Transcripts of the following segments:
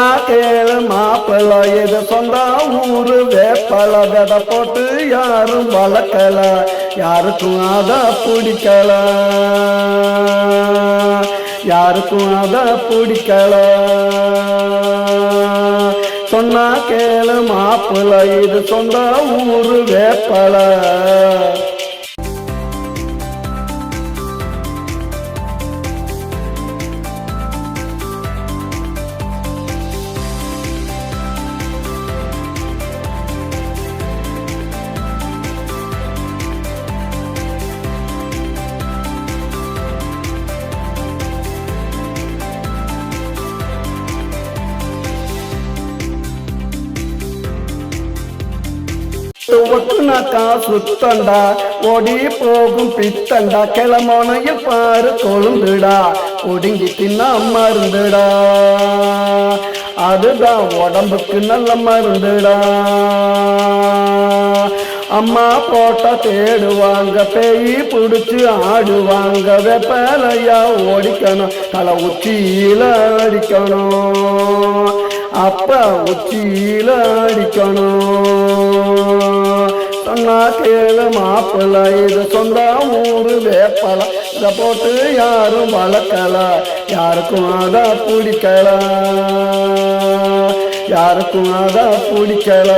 கேள மாப்பிள்ள எது சொந்த ஊரு வேப்பல. விதை போட்டு யாரும் வளர்க்கல யாருக்கும் அத பிடிக்கல. யாருக்கும் அத பிடிக்கல. சொன்னா கேளு மாப்பிள்ள இது சொந்த ஊரு வேப்பல. ஒட்டுனாக்கா சுத்தண்டா ஓடி போகும் பித்தண்டா கிளமோனையில் பாரு கொழுந்துடா ஒடுங்கி தின்னா மருந்துடா. அதுதான் உடம்புக்கு நல்ல மருந்துடா. அம்மா போட்ட தேடுவாங்க பேய் பிடிச்சி ஆடுவாங்க வெப்பலையா ஓடிக்கணும் தலை உச்சியில அடிக்கணும். அப்ப உச்சியில அடிக்கணும். சொன்னா கேளு மாப்பிள்ள இது சொந்த ஊரு வேப்பல. இதை போட்டு யாரும் வளர்க்கல. யாருக்கும் அத பிடிக்கல. யாருக்கும் அத பிடிக்கல.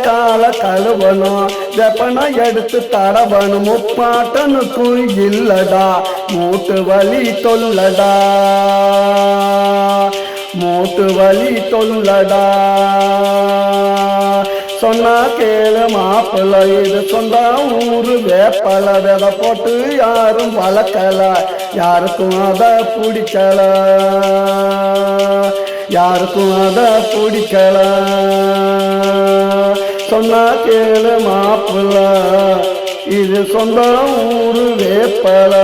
கால கழுவணும் வெப்பனை எடுத்து தடவணும் முப்பாட்டனுக்கும் இல்லடா மூட்டு வலி தொல்லடா. மூட்டு வலி தொல்லடா. சொன்னா கேளு மாப்பிள்ள இது சொந்த ஊரு வேப்பல விதை போட்டு யாரும் வளர்க்கல. யாருக்கும் அதை பிடிக்கல. யாருக்கும் அதை பிடிக்கல. சொன்னா கேளு மாப்பிள்ள இது சொந்த ஊரு வேப்பலா.